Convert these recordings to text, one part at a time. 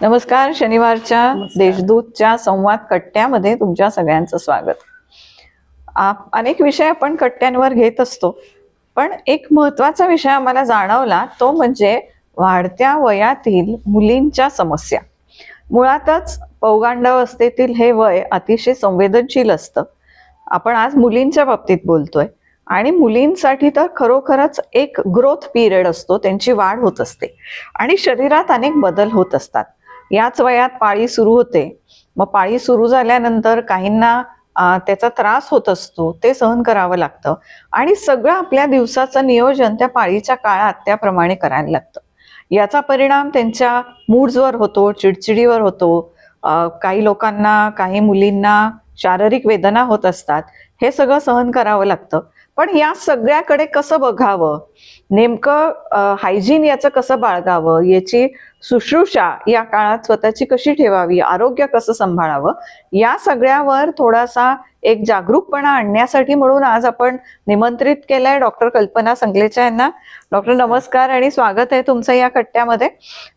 नमस्कार शनिवारच्या देशदूतच्या संवाद कट्ट्यामध्ये तुमच्या सगळ्यांचं स्वागत. आप- अनेक विषय आपण कट्ट्यांवर घेत असतो पण एक महत्त्वाचा विषय आम्हाला जाणवला तो म्हणजे वाढत्या वयातील मुलींच्या समस्या. मुळातच पौगांडावस्थेतील हे वय अतिशय संवेदनशील असतं. आपण आज मुलींच्या बाबतीत बोलतोय. आणि मुलींसाठी तर खरोखरच एक ग्रोथ पिरियड असतो त्यांची वाढ होत असते. आणि शरीरात अनेक बदल होत असतात. याच वयात पाळी सुरू होते. मग पाळी सुरू झाल्यानंतर काहींना त्याचा त्रास होत असतो ते सहन करावं लागतं. आणि सगळं आपल्या दिवसाचं नियोजन त्या पाळीच्या काळात त्याप्रमाणे करायला लागतं. याचा परिणाम त्यांच्या मूड्सवर होतो चिडचिडीवर होतो. काही लोकांना काही मुलींना शारीरिक वेदना होत असतात. हे सगळं सहन करावं लागतं. पण या सगळ्याकडे कसं बघावं? नेमकं हायजीन याचं कसं बाळगावं? याची शुश्रूषा या काळात स्वतःची कशी ठेवावी? आरोग्य कसं सांभाळावं? या सगळ्यावर थोडासा एक जागरूकपणा आणण्यासाठी म्हणून आज आपण निमंत्रित केलंय डॉक्टर कल्पना संगलेचा यांना. डॉक्टर नमस्कार आणि स्वागत आहे तुमचं या कट्ट्यामध्ये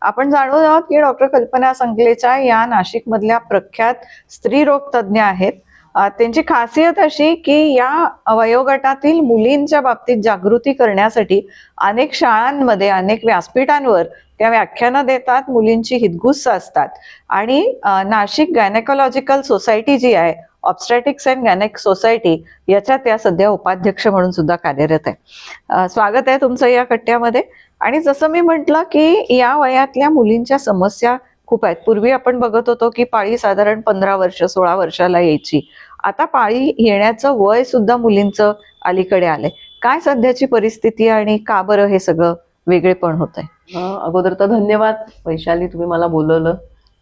आपण जाणून आहोत की डॉक्टर कल्पना संगलेच्या या नाशिकमधल्या प्रख्यात स्त्रीरोग तज्ज्ञ आहेत. त्यांची खासियत अशी की या वयोगटातील मुलींच्या बाबतीत जागृती करण्यासाठी अनेक शाळांमध्ये अनेक व्यासपीठांवर त्या व्याख्यानं देतात मुलींची हितगुस्स असतात. आणि नाशिक गायनेकोलॉजिकल सोसायटी जी आहे ऑब्स्टॅटिक्स अँड गॅनेक सोसायटी याच्या त्या सध्या उपाध्यक्ष म्हणून सुद्धा कार्यरत आहे. स्वागत आहे तुमचं या कट्ट्यामध्ये. आणि जसं मी म्हटलं की या वयातल्या मुलींच्या समस्या खूप आहेत. पूर्वी आपण बघत होतो की पाळी साधारण पंधरा वर्ष सोळा वर्षाला यायची. आता पाळी येण्याचं वय सुद्धा मुलींचं अलीकडे आलंय. काय सध्याची परिस्थिती आणि का बरं हे सगळं वेगळेपण होत आहे अगोदर तर धन्यवाद वैशाली तुम्ही मला बोलवलं.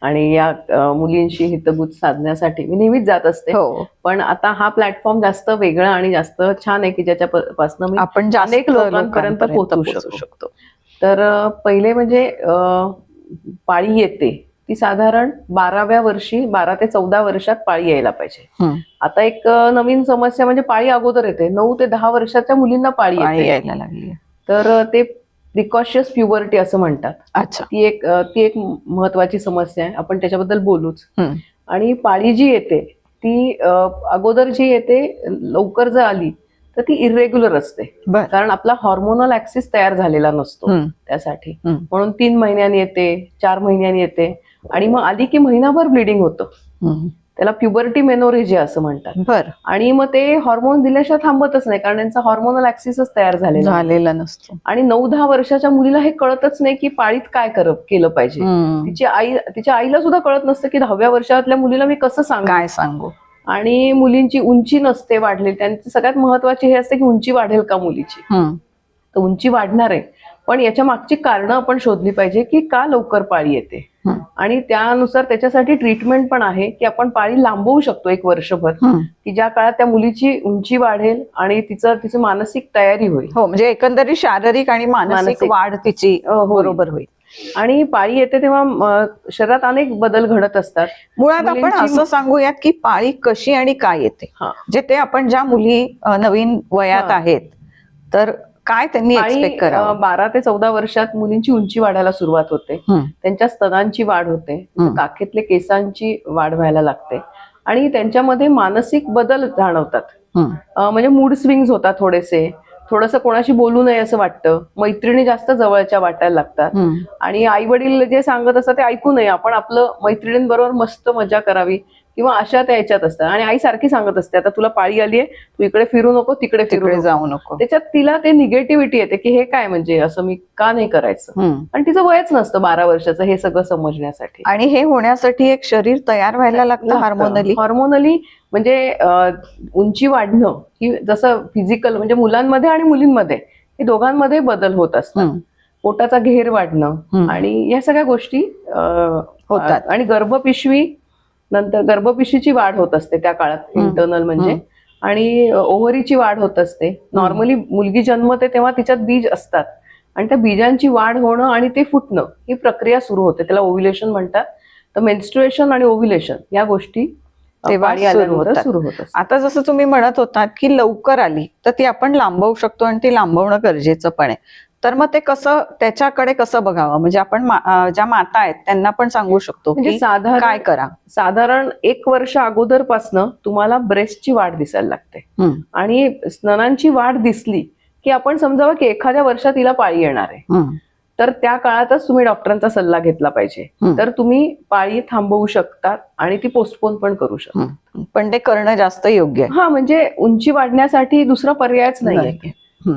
आणि या मुलींशी हितगुज साधण्यासाठी. मी नेहमीच जात असते. हो. पण आता हा प्लॅटफॉर्म जास्त वेगळा आणि जास्त छान आहे की ज्याच्यापासून आपण अनेक लोकांपर्यंत पोहोचू शकतो. तर पहिले म्हणजे पाळी येते ती साधारण बाराव्या वर्षी बारा ते चौदा वर्षात पाळी यायला पाहिजे. आता एक नवीन समस्या म्हणजे पाळी अगोदर येते. नऊ ते दहा वर्षाच्या मुलींना पाळी यायला लागली तर ते प्रिकॉशियस प्युबर्टी असं म्हणतात. अच्छा. ती एक ती एक महत्वाची समस्या आहे. आपण त्याच्याबद्दल बोलूच. आणि पाळी जी येते ती अगोदर जी येते लवकर जर आली तर ती इरेग्युलर असते कारण आपला हॉर्मोनल ऍक्सिस तयार झालेला नसतो. त्यासाठी. म्हणून तीन महिन्यांनी येते चार महिन्यांनी येते आणि मग आली की महिनाभर ब्लिडिंग होतं. त्याला प्युबर्टी मेनोरेजिया असं म्हणतात बर आणि मग ते हॉर्मोन दिल्याशिवाय थांबतच नाही कारण त्यांचा हॉर्मोनल ऍक्सिसच तयार झालेला. झालेला नसतो आणि नऊ दहा वर्षाच्या मुलीला हे कळतच नाही की पाळीत काय कर केलं पाहिजे. तिची आई तिच्या आईला सुद्धा कळत नसतं की दहाव्या वर्षातल्या मुलीला मी कसं सांगू काय सांगू आणि मुलींची उंची नसते वाढलेली त्यांची सगळ्यात महत्वाची हे असते की उंची वाढेल का मुलीची. तर उंची वाढणार आहे पण याच्या मागची कारणं आपण शोधली पाहिजे की का लवकर पाळी येते. आणि त्यानुसार त्याच्यासाठी ट्रीटमेंट पण आहे की आपण पाळी लांबवू शकतो एक वर्षभर. की ज्या काळात त्या मुलीची उंची वाढेल आणि तिचं तिची मानसिक तयारी होईल हो म्हणजे एकंदरीत शारीरिक आणि मानसिक. वाढ तिची. बरोबर होईल आणि पाळी येते तेव्हा शरीरात अनेक बदल घडत असतात. मुळात आपण असं सांगूयात की पाळी कशी आणि काय येते. जे ते आपण ज्या मुली नवीन वयात. आहेत तर काय त्यांनी बारा ते चौदा वर्षात मुलींची उंची वाढायला सुरुवात होते. त्यांच्या स्तनांची वाढ होते. हम्म. काखेतले केसांची वाढ व्हायला लागते. आणि त्यांच्यामध्ये मानसिक बदल जाणवतात. म्हणजे मूड स्विंग्स होतात थोडेसे. थोडंसं कोणाशी बोलू नये असं वाटतं. मैत्रिणी जास्त जवळच्या वाटायला लागतात. आणि आई वडील जे सांगत असतात ते ऐकू नये. आपण आपलं मैत्रिणींबरोबर मस्त मजा करावी किंवा अशा त्या याच्यात असतात. आणि आई सारखी सांगत असते आता तुला पाळी आलीये तू इकडे फिरू नको तिकडे फिरू. जाऊ नको. त्याच्यात तिला ते निगेटिव्हिटी येते की हे काय म्हणजे असं मी का नाही करायचं. आणि तिचं वयच नसतं बारा वर्षाचं हे सगळं समजण्यासाठी. आणि हे होण्यासाठी एक शरीर तयार व्हायला लागतं हार्मोनली हॉर्मोनली म्हणजे उंची वाढणं ही जसं फिजिकल म्हणजे मुलांमध्ये आणि मुलींमध्ये हे दोघांमध्ये बदल होत असतात पोटाचा घेर वाढणं. आणि या सगळ्या गोष्टी होतात. आणि गर्भपिशवी नंतर गर्भपिशवीची वाढ होत असते त्या काळात. इंटरनल म्हणजे. आणि ओव्हरीची वाढ होत असते नॉर्मली मुलगी जन्मते तेव्हा तिच्यात बीज असतात आणि त्या बीजांची वाढ होणं आणि ते फुटणं ही प्रक्रिया सुरू होते त्याला ओव्युलेशन म्हणतात तर मेन्स्ट्रुएशन आणि ओव्युलेशन या गोष्टी तेव्हा सुरू होत आता जसं तुम्ही म्हणत होतात की लवकर आली तर ती आपण लांबवू शकतो आणि ती लांबवणं गरजेचं पण आहे. तर मग ते कसं त्याच्याकडे कसं बघावं? म्हणजे आपण ज्या माता आहेत त्यांना पण सांगू शकतो म्हणजे की साधारण काय करा. साधारण एक वर्ष अगोदरपासनं तुम्हाला ब्रेस्टची वाढ दिसायला लागते. आणि स्तनांची वाढ दिसली की आपण समजावं की एखाद्या वर्षात तिला पाळी येणार आहे. तर त्या काळातच तुम्ही डॉक्टरांचा सल्ला घेतला पाहिजे. तर तुम्ही पाळी थांबवू शकतात आणि ती पोस्टपोन पण करू शकता. पण ते करणं जास्त योग्य आहे. हा म्हणजे उंची वाढण्यासाठी दुसरा पर्यायच नाहीये. नाही.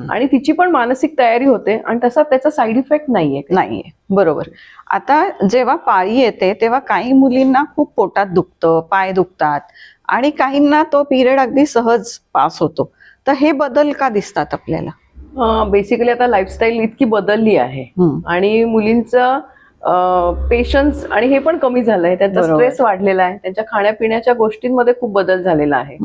आणि तिची पण मानसिक तयारी होते आणि तसा त्याचा साईड इफेक्ट नाहीये. नाहीये. बरोबर. आता जेव्हा पाळी येते तेव्हा काही मुलींना खूप पोटात दुखतं पाय दुखतात आणि काहींना तो पिरियड अगदी सहज पास होतो. तर हे बदल का दिसतात आपल्याला? बेसिकली आता लाईफस्टाईल इतकी बदलली आहे. आणि मुलींचं पेशन्स आणि हे पण कमी झालंय. त्यांचा बरोबर. स्ट्रेस वाढलेला आहे. त्यांच्या खाण्यापिण्याच्या गोष्टींमध्ये खूप बदल झालेला आहे.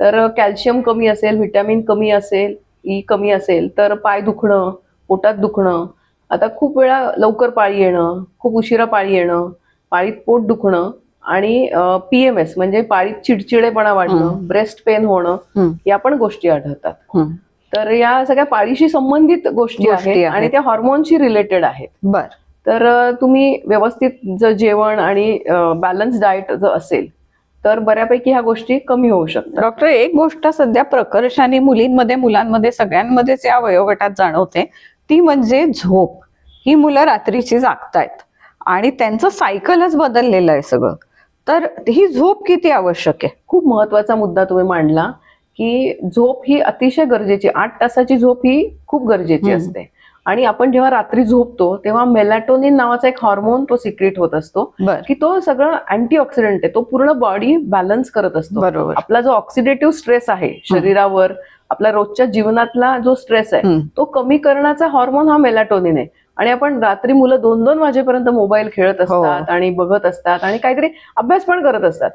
तर कॅल्शियम कमी असेल व्हिटॅमिन कमी असेल ई कमी असेल तर पाय दुखणं पोटात दुखणं आता खूप वेळा लवकर पाळी येणं खूप उशिरा पाळी येणं पाळीत पोट दुखणं आणि पीएमएस म्हणजे पाळीत चिडचिडेपणा वाढणं. ब्रेस्ट पेन होणं या पण गोष्टी आढळतात. तर या सगळ्या पाळीशी संबंधित गोष्टी आहेत. आणि त्या हॉर्मोनशी रिलेटेड आहेत. बर. तर तुम्ही व्यवस्थित जर जेवण आणि बॅलन्स डाएट जर असेल तर बऱ्यापैकी ह्या गोष्टी कमी होऊ शकतात. डॉक्टर एक गोष्ट सध्या प्रकर्षाने मुलींमध्ये मुलांमध्ये सगळ्यांमध्येच या वयोगटात जाणवते. ती म्हणजे झोप. ही मुलं रात्रीची जागतायत. आणि त्यांचं सायकलच बदललेलं आहे सगळं. तर ही झोप किती आवश्यक आहे? खूप महत्त्वाचा मुद्दा तुम्ही मांडला. की झोप ही अतिशय गरजेची. आठ तासाची झोप ही खूप गरजेची. असते. आणि आपण जेव्हा रात्री झोपतो तेव्हा मेलॅटोनिन नावाचा एक हॉर्मोन तो सिक्रेट होत असतो की तो सगळं अँटीऑक्सिडंट आहे. तो पूर्ण बॉडी बॅलन्स करत असतो. बरोबर. आपला जो ऑक्सिडेटिव्ह स्ट्रेस आहे शरीरावर आपल्या रोजच्या जीवनातला जो स्ट्रेस आहे. तो कमी करण्याचा हॉर्मोन हा मेलाटोनिन आहे. आणि आपण रात्री मुलं दोन दोन वाजेपर्यंत मोबाईल खेळत असतात आणि बघत असतात आणि काहीतरी अभ्यास पण करत असतात.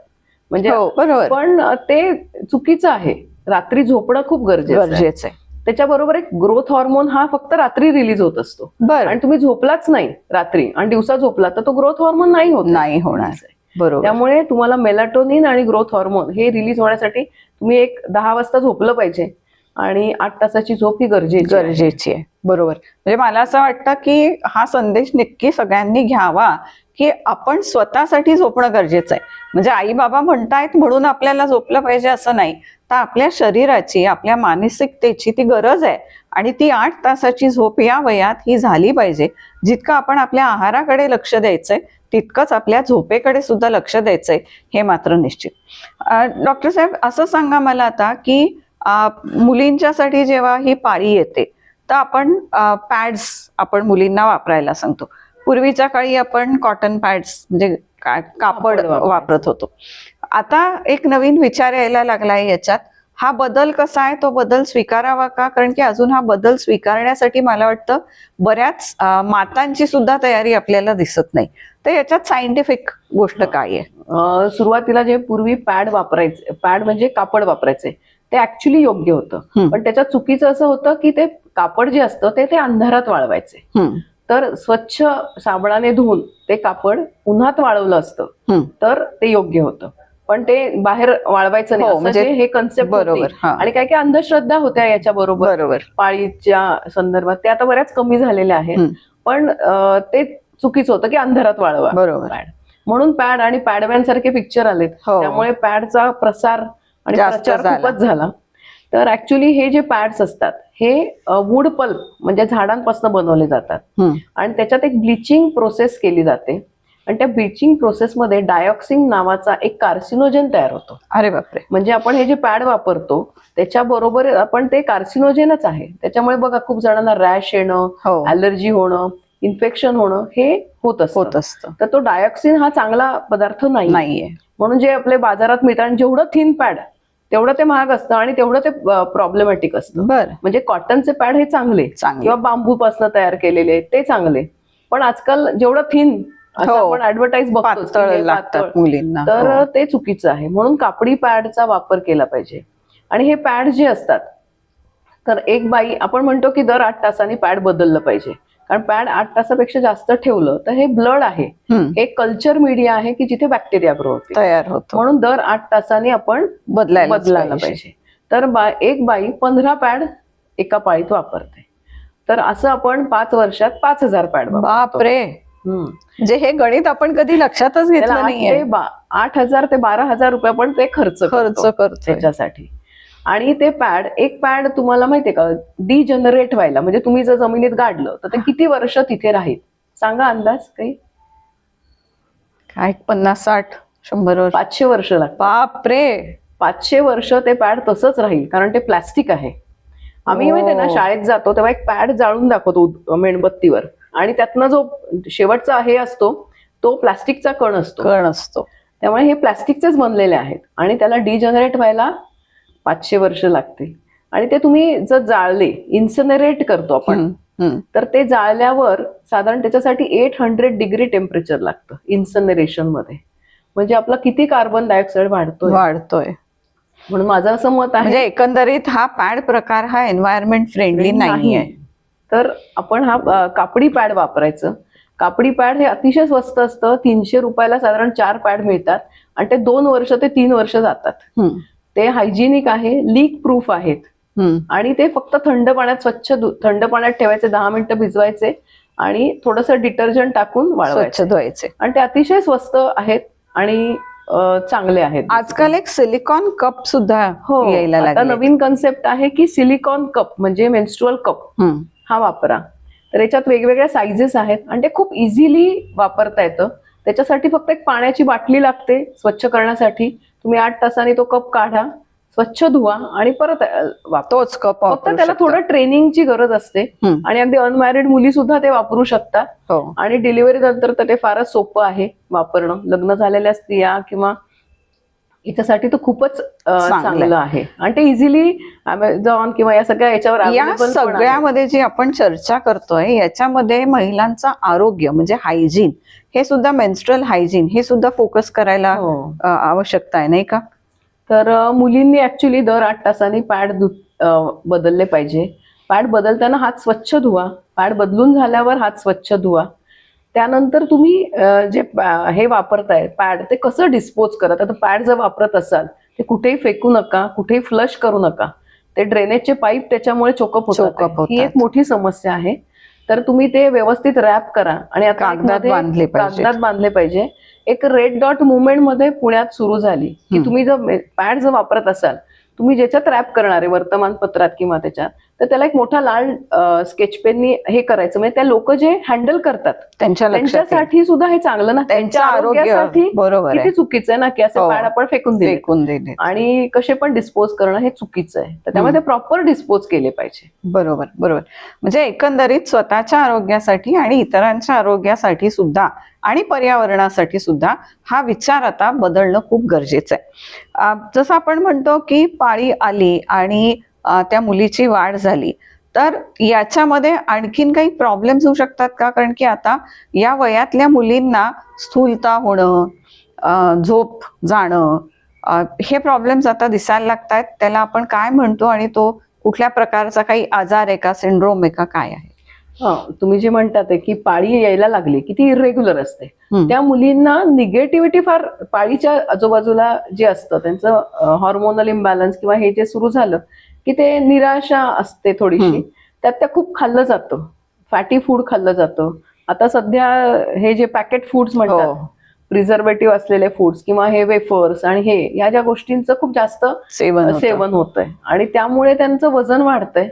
म्हणजे हो बरोबर. पण ते चुकीचं आहे. रात्री झोपणं खूप गरजेचं आहे. गरजेचं आहे. त्याच्याबरोबर एक ग्रोथ हॉर्मोन हा फक्त रात्री रिलीज होत असतो. बर. आणि तुम्ही झोपलाच नाही रात्री आणि दिवसा झोपला तर तो ग्रोथ हॉर्मोन नाही होत. नाही होणार. बरोबर. त्यामुळे तुम्हाला मेलाटोनिन आणि ग्रोथ हॉर्मोन हे रिलीज होण्यासाठी तुम्ही एक दहा वाजता झोपलं पाहिजे आणि आठ तासाची झोप ही गरजेची. गरजेची आहे. बरोबर. म्हणजे मला असं वाटतं की हा संदेश नक्की सगळ्यांनी घ्यावा. की आपण स्वतःसाठी झोपणं गरजेचं आहे. म्हणजे आई बाबा म्हणतायत म्हणून आपल्याला झोपलं पाहिजे असं नाही. तर आपल्या शरीराची आपल्या मानसिकतेची ती गरज आहे. आणि ती आठ तासाची झोप या वयात ही झाली पाहिजे. जितकं आपण आपल्या आहाराकडे लक्ष द्यायचंय तितकंच आपल्या झोपेकडे सुद्धा लक्ष द्यायचंय हे मात्र निश्चित. डॉक्टर साहेब असं सांगा मला आता की मुलींच्यासाठी जेव्हा ही पाळी येते तर आपण पॅड्स आपण मुलींना वापरायला सांगतो. पूर्वीच्या काळी आपण कॉटन पॅड्स म्हणजे कापड. वापरत होतो. आता एक नवीन विचार यायला लागलाय याच्यात. हा बदल कसा आहे? तो बदल स्वीकारावा का? कारण की अजून हा बदल स्वीकारण्यासाठी मला वाटतं बऱ्याच मातांची सुद्धा तयारी आपल्याला दिसत नाही. तर याच्यात सायंटिफिक गोष्ट काय आहे? सुरुवातीला जे पूर्वी पॅड वापरायचे पॅड म्हणजे कापड वापरायचे ते ऍक्च्युली योग्य होतं. पण त्याच्यात चुकीचं असं होतं की ते कापड जे असतं ते ते अंधारात वाळवायचे. तर स्वच्छ साबणाने धुवून ते कापड उन्हात वाळवलं असतं. तर ते योग्य होतं. पण ते बाहेर वाळवायचं नाही. हो, म्हणजे हे कन्सेप्ट बरोबर आणि काही काही अंधश्रद्धा होत्या याच्या बरोबर. पाळीच्या संदर्भात. ते आता बऱ्याच कमी झालेल्या आहेत. पण ते चुकीचं होतं की अंधारात वाळवा. बरोबर. पॅड. म्हणून पॅड आणि पॅडमॅन सारखे पिक्चर आलेत. हो. त्यामुळे पॅडचा प्रसार आणि प्रचार. खूपच झाला. तर ऍक्च्युली हे जे पॅड्स असतात हे वूड पल्प म्हणजे झाडांपासून बनवले जातात. आणि त्याच्यात एक ब्लिचिंग प्रोसेस केली जाते. आणि त्या ब्लिचिंग प्रोसेसमध्ये डायऑक्सिन नावाचा एक कार्सिनोजन तयार होतो. अरे बापरे. म्हणजे आपण हे जे पॅड वापरतो त्याच्याबरोबर आपण ते कार्सिनोजेनच आहे. त्याच्यामुळे बघा खूप जणांना रॅश येणं हो. ॲलर्जी होणं इन्फेक्शन होणं हे होत असतं. होत असतं. तर तो डायऑक्सिन हा चांगला पदार्थ नाही नाहीये. म्हणून जे आपले बाजारात मिळतात जेवढं थिन पॅड तेवढं ते महाग असतं आणि तेवढं ते प्रॉब्लेमॅटिक असतं. बर. म्हणजे कॉटनचे पॅड हे चांगले. चांगलं. किंवा बांबूपासून तयार केलेले ते चांगले. पण आजकाल जेवढं थिन हो. आपण ऍडव्हर्टाईज बघतो लागतात मुलींना. तर हो. ते चुकीचं आहे. म्हणून कापडी पॅडचा वापर केला पाहिजे. आणि हे पॅड जे असतात तर एक बाई आपण म्हणतो की दर आठ तासांनी पॅड बदललं पाहिजे. कारण पॅड आठ तासापेक्षा जास्त ठेवलं तर हे ब्लड आहे. हे कल्चर मीडिया आहे की जिथे बॅक्टेरिया ग्रो होते तयार होतो. म्हणून दर आठ तासांनी आपण बदलायला बदलायला पाहिजे. तर बा एक बाई पंधरा पॅड एका पाळीत वापरते. तर असं आपण पाच वर्षात पाच हजार पॅड बापरे. म्हणजे हे गणित आपण कधी लक्षातच घेतलं बा- आठ हजार ते बारा हजार रुपये पण ते खर्च खर्च करतो त्याच्यासाठी. आणि ते पॅड एक पॅड तुम्हाला माहितीये का डिजनरेट व्हायला म्हणजे तुम्ही जर जमिनीत गाडलं तर ते किती वर्ष तिथे राहील? सांगा अंदाज काही? काय पन्नास साठ शंभर वर्ष. पाचशे वर्ष लागतात बापरे! पाचशे वर्ष ते पॅड तसंच राहील कारण ते प्लास्टिक आहे. आम्ही हो. माहितीये ना शाळेत जातो तेव्हा एक पॅड जाळून दाखवतो मेणबत्तीवर. आणि त्यातनं जो शेवटचा हे असतो तो प्लास्टिकचा कण असतो. कण असतो. त्यामुळे हे प्लास्टिकचेच बनलेले आहेत. आणि त्याला डिजनरेट व्हायला पाचशे वर्ष लागतील. आणि ते तुम्ही जर जाळले इन्सनरेट करतो आपण. तर ते जाळल्यावर साधारण त्याच्यासाठी एट हंड्रेड डिग्री टेम्परेचर लागतं इन्सनरेशनमध्ये. म्हणजे आपला किती कार्बन डायऑक्साईड वाढतोय? वाढतोय. म्हणून माझं असं मत आहे. म्हणजे एकंदरीत हा पॅड प्रकार हा एन्व्हायरमेंट फ्रेंडली नाहीये. तर आपण हा कापडी पॅड वापरायचं. कापडी पॅड हे अतिशय स्वस्त असतं. तीनशे रुपयाला साधारण चार पॅड मिळतात. आणि ते दोन वर्ष ते तीन वर्ष जातात. ते हायजिनिक आहे लीक प्रूफ आहेत. आणि ते फक्त थंड पाण्यात स्वच्छ थंड पाण्यात ठेवायचे दहा मिनिटं भिजवायचे आणि थोडंसं डिटर्जंट टाकून स्वच्छ वाळवायचे धुवायचे. आणि ते अतिशय स्वस्त आहेत आणि चांगले आहेत. आजकाल एक सिलिकॉन कप सुद्धा हो यायला नवीन कन्सेप्ट आहे की सिलिकॉन कप म्हणजे मेन्स्ट्रुअल कप हा वापरा. तर याच्यात वेगवेगळ्या साईजेस आहेत आणि ते खूप इझिली वापरता येतं. त्याच्यासाठी फक्त एक पाण्याची बाटली लागते स्वच्छ करण्यासाठी. तुम्ही आठ तासांनी तो कप काढा स्वच्छ धुवा आणि परत तोच कप फक्त त्याला थोडं ट्रेनिंगची गरज असते. आणि अगदी अनमॅरिड मुली सुद्धा ते वापरू शकतात हो. आणि डिलिव्हरी नंतर तर ते फारच सोपं आहे वापरणं. लग्न झालेल्या स्त्रिया किंवा याच्यासाठी तो खूपच चांगलं आहे. आणि ते इझिली अमेझॉन किंवा या सगळ्या याच्यावर या. सगळ्यामध्ये जी आपण चर्चा करतोय याच्यामध्ये महिलांचं आरोग्य म्हणजे हायजीन हे सुद्धा मेन्स्ट्रल हायजीन हे सुद्धा फोकस करायला हो. आवश्यकता आहे नाही का? तर मुलींनी ऍक्च्युली दर आठ तासांनी पॅड बदलले पाहिजे. पॅड बदलताना हात स्वच्छ धुवा. पॅड बदलून झाल्यावर हात स्वच्छ धुवा. त्यानंतर तुम्ही जे हे वापरताय पॅड ते कसं डिस्पोज करत? आता पॅड जर वापरत असाल ते कुठेही फेकू नका कुठेही फ्लश करू नका. ते ड्रेनेजचे पाईप त्याच्यामुळे चोकअप होतात. ही. एक मोठी समस्या आहे. तर तुम्ही ते व्यवस्थित रॅप करा आणि कागदात बांधले पाहिजे. कागदात बांधले पाहिजे. एक रेड डॉट मुवमेंटमध्ये पुण्यात सुरू झाली. की. तुम्ही जर पॅड जर वापरत असाल तुम्ही ज्याच्यात रॅप करणार आहे वर्तमानपत्रात किंवा त्याच्यात तर त्याला एक मोठा लाल स्केच पेननी हे करायचं. म्हणजे त्या लोक जे हँडल करतात त्यांच्या. त्यांच्यासाठी सुद्धा हे चांगलं ना. त्यांचं आरोग्य आरोग्यासाठी बरोबर आहे. किती चुकीचं आहे ना की असे हो. पॅड आपण फेकून फेकून दिले आणि कसे पण डिस्पोज करणं हे चुकीचं आहे. तर त्यामुळे ते प्रॉपर डिस्पोज केले पाहिजे. बरोबर बरोबर. म्हणजे एकंदरीत स्वतःच्या आरोग्यासाठी आणि इतरांच्या आरोग्यासाठी सुद्धा आणि पर्यावरणासाठी सुद्धा हा विचार आता बदलणं खूप गरजेचं आहे. जसं आपण म्हणतो की पाळी आली आणि त्या मुलीची वाढ झाली तर याच्यामध्ये आणखीन काही प्रॉब्लेम्स होऊ शकतात का? कारण की आता या वयातल्या मुलींना स्थूलता होणं झोप जाणं हे प्रॉब्लेम्स आता दिसायला लागतात त्याला आपण काय म्हणतो आणि तो कुठल्या प्रकारचा काही आजार आहे का? सिंड्रोम आहे का? काय आहे? तुम्ही जे म्हणतात की पाळी यायला लागली की ती इरेग्युलर असते. त्या मुलींना निगेटिव्हिटी फार पाळीच्या आजूबाजूला जे असतं त्यांचं हॉर्मोनल इम्बॅलन्स किंवा हे जे सुरू झालं की ते निराशा असते. थोडीशी त्यात त्या खूप खाल्लं जातं फॅटी फूड खाल्लं जातं आता सध्या हे जे पॅकेट फूड्स म्हणतात हो. प्रिझर्वेटिव्ह असलेले फूड्स किंवा हे वेफर्स आणि हे या ज्या गोष्टींचं खूप जास्त सेवन होतं. सेवन होतंय आणि त्यामुळे त्यांचं वजन वाढतंय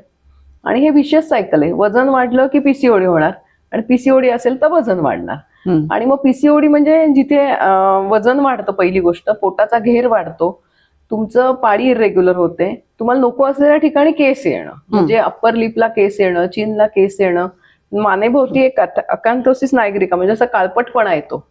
आणि हे विशेष सायकल आहे. वजन वाढलं की पीसीओडी होणार. आणि पीसीओडी असेल तर वजन वाढणार. आणि मग पीसीओडी म्हणजे जिथे वजन वाढतं पहिली गोष्ट पोटाचा घेर वाढतो तुमचं पाळी इरेग्युलर होते तुम्हाला नको असलेल्या ठिकाणी केस येणं. म्हणजे अप्पर लिपला केस येणं चिनला केस येणं. मानेभोवती एक अकांथोसिस नायग्रिका म्हणजे असा काळपटपणा येतो.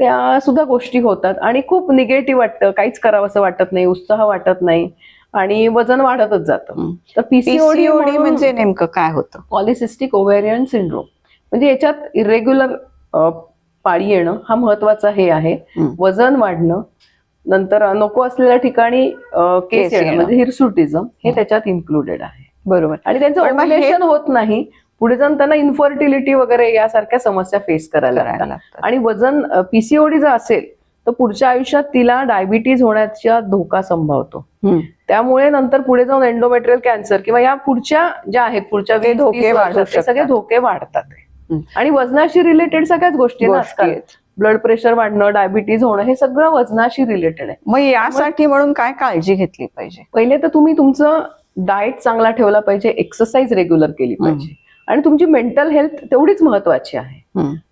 त्या सुद्धा गोष्टी होतात. आणि खूप निगेटिव्ह वाटतं. काहीच करावं असं वाटत नाही उत्साह वाटत नाही. आणि वजन वाढतच जातं. तर पीसीओडी म्हणजे नेमकं काय होतं? पॉलिसिस्टिक ओव्हेरियन सिंड्रोम म्हणजे याच्यात इरेग्युलर पाळी येणं हा महत्त्वाचा हे आहे. वजन वाढणं नंतर नको असलेल्या ठिकाणी केस येणं. म्हणजे हिरसुटिझम हे त्याच्यात इन्क्लुडेड आहे. बरोबर. आणि त्यांचं ओव्हुलेशन होत नाही. पुढे जाऊन त्यांना इन्फर्टिलिटी वगैरे यासारख्या समस्या फेस करायला आणि वजन पीसीओडी जर असेल तर पुढच्या आयुष्यात तिला डायबिटीज होण्याचा धोका संभवतो. त्यामुळे नंतर पुढे जाऊन एंडोमेट्रियल कॅन्सर किंवा या पुढच्या ज्या आहेत पुढच्या ते 20, धोके 30 वाढू वर्षात ते सगळे. धोके वाढतात. आणि वजनाशी रिलेटेड सगळ्याच गोष्टी आजकाल आहेत. ब्लड प्रेशर वाढणं डायबिटीज होणं हे सगळं वजनाशी रिलेटेड आहे मग यासाठी म्हणून काय काळजी घेतली पाहिजे पहिले तर तुम्ही तुमचं डाएट चांगला ठेवला पाहिजे एक्सरसाइज रेग्युलर केली पाहिजे आणि तुमची मेंटल हेल्थ तेवढीच महत्वाची आहे.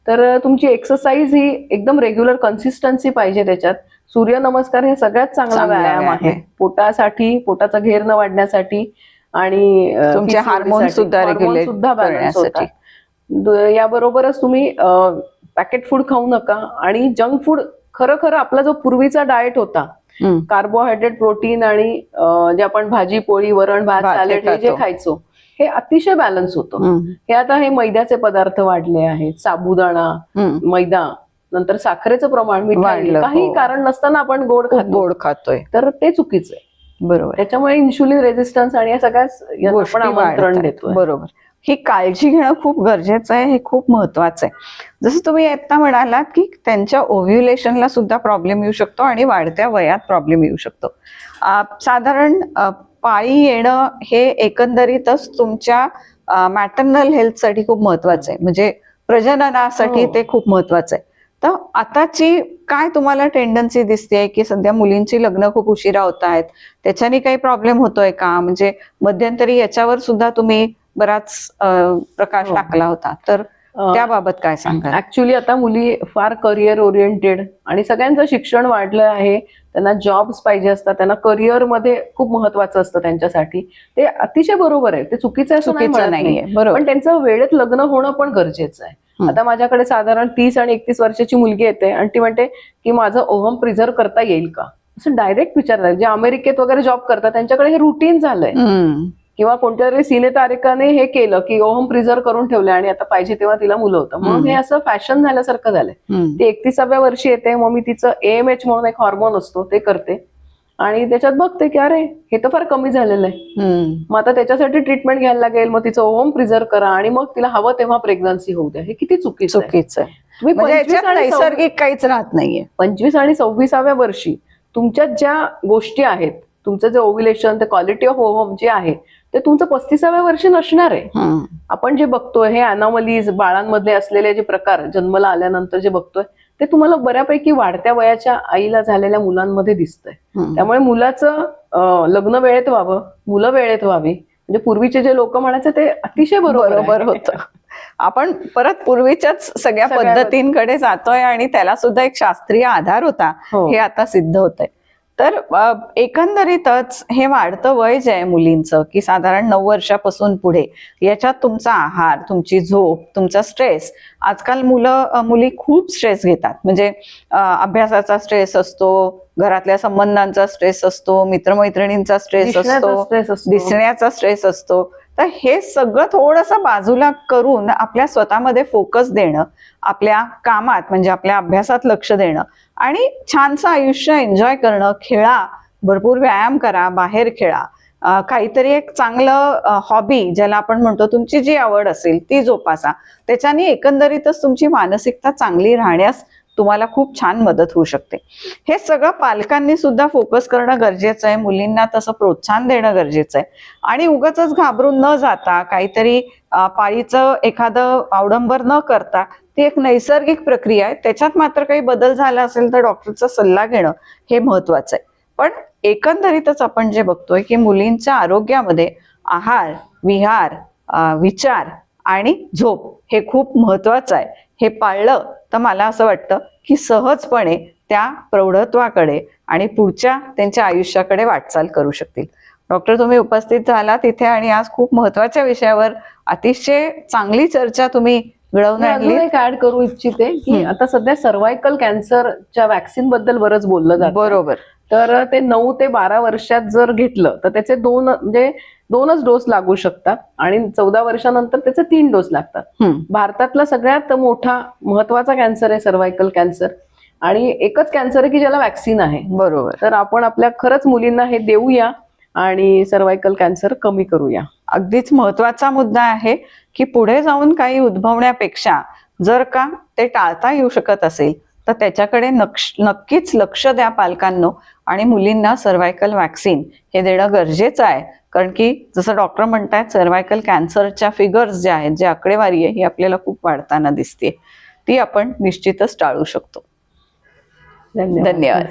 तर तुमची एक्सरसाइज ही एकदम रेग्युलर कन्सिस्टन्सी पाहिजे त्याच्यात सूर्यनमस्कार हे सगळ्यात चांगला व्यायाम आहे. पोटासाठी पोटाचा घेर न वाढण्यासाठी आणि तुमचे हार्मोन सुद्धा रेग्युलेट सुद्धा बॅलन्स होतात याबरोबरच तुम्ही पॅकेट फूड खाऊ नका आणि जंक फूड खरं खरं आपला जो पूर्वीचा डाएट होता. कार्बोहायड्रेट प्रोटीन आणि जे आपण भाजी पोळी वरण भात सॅलेड हे जे. खायचो हे अतिशय बॅलन्स होतं. हे आता हे मैद्याचे पदार्थ वाढले आहेत साबुदाणा. मैदा नंतर साखरेचं प्रमाण वाढलं, काही हो. कारण नसताना आपण गोड खातो. गोड खातोय. तर ते चुकीचं आहे. बरोबर. त्याच्यामुळे इन्शुलिन रेझिस्टन्स आणि या सगळ्याच आमंत्रण वाढतायत. देतो बरोबर. ही काळजी घेणं खूप गरजेचं आहे हे खूप महत्वाचं आहे. जसं तुम्ही आता म्हणालात की त्यांच्या ओव्ह्युलेशनला सुद्धा प्रॉब्लेम येऊ शकतो आणि वाढत्या वयात प्रॉब्लेम येऊ शकतो. साधारण पाळी येणं हे एकंदरीतच तुमच्या मॅटर्नल हेल्थसाठी खूप महत्वाचं आहे. म्हणजे प्रजननासाठी हो. ते खूप महत्वाचं आहे. तर आताची काय तुम्हाला टेंडन्सी दिसते की सध्या मुलींची लग्न खूप उशिरा होत आहेत? त्याच्याने काही प्रॉब्लेम होतोय का? म्हणजे मध्यंतरी याच्यावर सुद्धा तुम्ही बराच प्रकाश हो. टाकला होता. तर त्याबाबत काय सांगाल? ऍक्च्युली आता मुली फार करिअर ओरिएंटेड आणि सगळ्यांचं शिक्षण वाढलं आहे. त्यांना जॉब्स पाहिजे असतात त्यांना करिअरमध्ये खूप महत्वाचं असतं त्यांच्यासाठी. ते अतिशय बरोबर आहे. ते चुकीचं चुकीचं. नाहीये. बरोबर. पण त्यांचं वेळेत लग्न होणं पण गरजेचं आहे. आता माझ्याकडे साधारण तीस आणि एकतीस वर्षाची मुलगी येते आणि ती म्हणते की माझं ओव्हम प्रिझर्व करता येईल का? असं डायरेक्ट विचारतात. जे अमेरिकेत वगैरे जॉब करतात त्यांच्याकडे हे रुटीन झालंय. किंवा कोणत्या तरी सिने तारिकाने हे केलं की ओव्हम प्रिझर्व करून ठेवले आणि आता पाहिजे तेव्हा तिला मुलं होतं. म्हणून हं. असं फॅशन झाल्यासारखं झालंय. ती एकतीसाव्या वर्षी येते मग मी तिचं एम एच म्हणून एक हॉर्मोन असतो ते करते. आणि त्याच्यात बघते की अरे हे तर फार कमी झालेलं आहे. मग आता त्याच्यासाठी ट्रीटमेंट घ्यायला लागेल मग तिचं ओव्हम प्रिझर्व करा आणि मग तिला हवं तेव्हा प्रेग्नन्सी होऊ द्या. हे किती चुकीचं आहे. चुकीचं आहे. तुम्ही म्हणजे 25 याच्यात आणि सव्वीस- नैसर्गिक काहीच राहत नाहीये. पंचवीस आणि सव्वीसाव्या वर्षी तुमच्यात ज्या गोष्टी आहेत तुमचं जे ओव्युलेशन ते क्वालिटी ऑफ ओव्हम जे आहे ते तुमचं पस्तीसाव्या वर्षी नसणार आहे. आपण जे बघतोय हे अनॉमलीज बाळांमधले असलेले जे प्रकार जन्माला आल्यानंतर जे बघतोय ते तुम्हाला बऱ्यापैकी वाढत्या वयाच्या आईला झालेल्या मुलांमध्ये दिसतंय. त्यामुळे मुलाचं लग्न वेळेत व्हावं मुलं वेळेत व्हावी म्हणजे पूर्वीचे जे लोक म्हणायचे ते अतिशय बरोबर. होतं आपण परत पूर्वीच्याच सगळ्या सगळ्या पद्धतींकडे जातोय आणि त्याला सुद्धा एक शास्त्रीय आधार होता हो. हे आता सिद्ध होत आहे तर एकंदरीतच हे वाढतं वय जे आहे मुलींचं की साधारण नऊ वर्षापासून पुढे याच्यात तुमचा आहार तुमची झोप तुमचा स्ट्रेस आजकाल मुलं मुली खूप स्ट्रेस घेतात म्हणजे अभ्यासाचा स्ट्रेस असतो घरातल्या संबंधांचा स्ट्रेस असतो मित्रमैत्रिणींचा स्ट्रेस असतो. दिसण्याचा स्ट्रेस असतो तर हे सगळं थोडंसं बाजूला करून आपल्या स्वतःमध्ये फोकस देणं आपल्या कामात म्हणजे आपल्या अभ्यासात लक्ष देणं आणि छानसं आयुष्य एन्जॉय करणं खेळा भरपूर व्यायाम करा बाहेर खेळा. काहीतरी एक चांगलं हॉबी ज्याला आपण म्हणतो तुमची जी आवड असेल ती जोपासा. त्याच्याने एकंदरीतच तुमची मानसिकता चांगली राहण्यास तुम्हाला खूप छान मदत होऊ शकते. हे सगळं पालकांनी सुद्धा फोकस करणं गरजेचं आहे. मुलींना तसं प्रोत्साहन देणं गरजेचं आहे. आणि उगाच घाबरून न जाता काहीतरी पाळीचं एखादं अवडंबर न करता ती एक नैसर्गिक प्रक्रिया आहे. त्याच्यात मात्र काही बदल झाला असेल तर डॉक्टरचा सल्ला घेणं हे महत्वाचं आहे. पण एकंदरीतच आपण जे बघतोय की मुलींच्या आरोग्यामध्ये आहार विहार विचार आणि झोप हे खूप महत्वाचं आहे. हे पाळलं तर मला असं वाटतं की सहजपणे त्या प्रौढत्वाकडे आणि पुढच्या त्यांच्या आयुष्याकडे वाटचाल करू शकतील. डॉक्टर तुम्ही उपस्थित झाला तिथे आणि आज खूप महत्त्वाच्या विषयावर अतिशय चांगली चर्चा तुम्ही घडवून एक ऍड करू इच्छिते की. आता सध्या सर्वायकल कॅन्सरच्या व्हॅक्सिनबद्दल बरंच बोललं जातं. बरोबर. तर ते नऊ ते बारा वर्षात जर घेतलं तर त्याचे दोन म्हणजे दोनच डोस लागू शकतात आणि चौदा वर्षानंतर त्याचे तीन डोस लागतात. भारतातला सगळ्यात मोठा महत्त्वाचा कॅन्सर आहे सर्वायकल कॅन्सर आणि एकच कॅन्सर आहे की ज्याला वॅक्सिन आहे. बरोबर. तर आपण आपल्या खरंच मुलींना हे देऊया आणि सर्वायकल कॅन्सर कमी करूया. अगदीच महत्त्वाचा मुद्दा आहे की पुढे जाऊन काही उद्भवण्यापेक्षा जर का ते टाळता येऊ शकत असेल तर त्याच्याकडे नक्ष नक्कीच लक्ष द्या पालकांनो. आणि मुलींना सर्व्हायकल वॅक्सिन हे देणं गरजेचं आहे. कारण की जसं डॉक्टर म्हणतात सर्व्हायकल कॅन्सरच्या फिगर्स ज्या आहेत जे आकडेवारी आहे ही आपल्याला खूप वाढताना दिसते ती आपण निश्चितच टाळू शकतो. धन्यवाद.